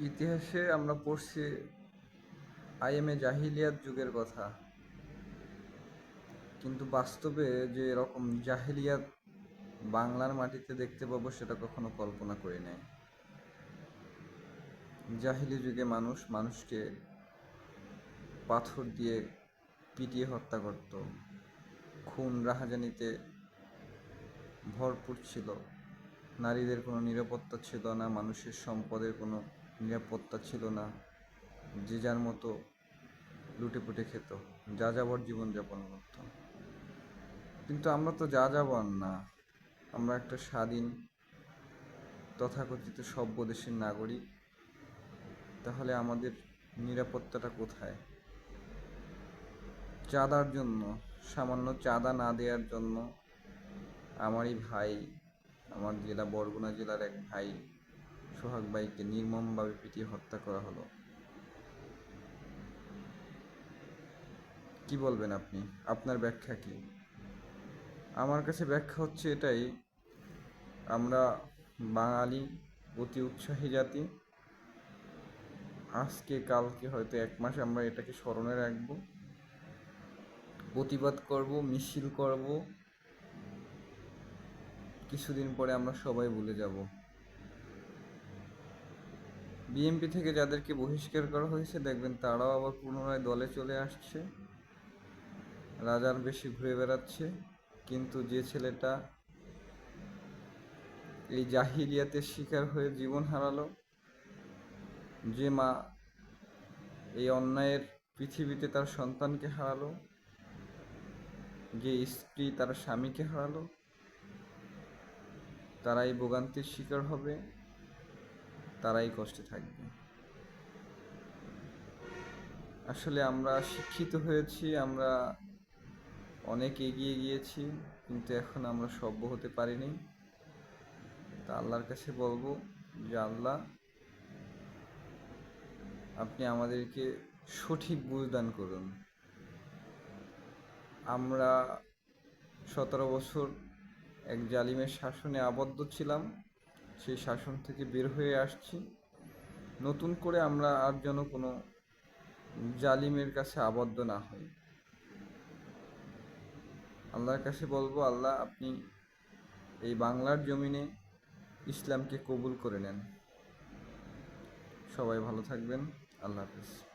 ইতিহাসে আমরা পড়ছি আইএমএ জাহিলিয়াত যুগের কথা। কিন্তু বাস্তবে যে এরকম জাহিলিয়াত বাংলার মাটিতে দেখতে পাবো সেটা কখনো কল্পনা করি নাই। জাহিলি যুগে মানুষ মানুষকে পাথর দিয়ে পিটিয়ে হত্যা করত। খুন রাহাজানিতে ভরপুর ছিল। নারীদের কোনো নিরাপত্তা ছিল না, মানুষের সম্পদের কোনো নিরাপত্তা ছিল না। যে যার মতো লুটেপুটে খেত। যা যাবর জীবনযাপন করত। কিন্তু আমরা তো যা যাবর না। আমরা একটা স্বাধীন, তথাকথিত সভ্য দেশের নাগরিক। তাহলে আমাদের নিরাপত্তাটা কোথায়? চাঁদার জন্য, সামান্য চাঁদা না দেওয়ার জন্য। আমারই ভাই, আমার জেলা, বরগুনা জেলার এক ভাই সোহাগ ভাইকে নির্মমভাবে পিটিয়ে হত্যা করা হলো। কি বলবেন আপনি? আপনার ব্যাখ্যা কি? আমার কাছে ব্যাখ্যা হচ্ছে এটাই, আমরা বাঙালি, অতি উৎসাহী জাতি, আজকে, কালকে হয়তো এক মাস আমরা এটাকে স্মরণে রাখব, প্রতিবাদ করব, মিছিল করব, কিছুদিন পরে আমরা সবাই ভুলে যাব। বিএনপি থেকে যাদেরকে বহিষ্কার করা হয়েছে, দেখবেন তারাও আবার পুনরায় দলে চলে আসছে। রাজার বেশি ঘুরে বেড়াচ্ছে। কিন্তু যে ছেলেটা এই জাহিলিয়াতের শিকার হয়ে জীবন হারালো, যে মা এই অন্যায়ের পৃথিবীতে তার সন্তানকে হারালো, যে স্ত্রী তার স্বামীকে হারালো, তারাই ভোগান্তির শিকার হবে। তারাই কষ্টে থাকবে। আসলে আমরা শিক্ষিত হয়েছি, আমরা অনেক এগিয়ে গিয়েছি, কিন্তু এখন আমরা সভ্য হতে পারিনি। তা আল্লাহর কাছে বলব যে, আল্লাহ, আপনি আমাদেরকে সঠিক বুঝদান করুন। আমরা সতেরো বছর এক জালিমের শাসনে আবদ্ধ ছিলাম। সেই শাসন থেকে বের হয়ে আসছি। নতুন করে আমরা আর যেন কোনো জালিমের কাছে আবদ্ধ না হই। আল্লাহর কাছে বলব, আল্লাহ আপনি এই বাংলার জমিনে ইসলামকে কবুল করে নেন। সবাই ভালো থাকবেন। আল্লাহ হাফিজ।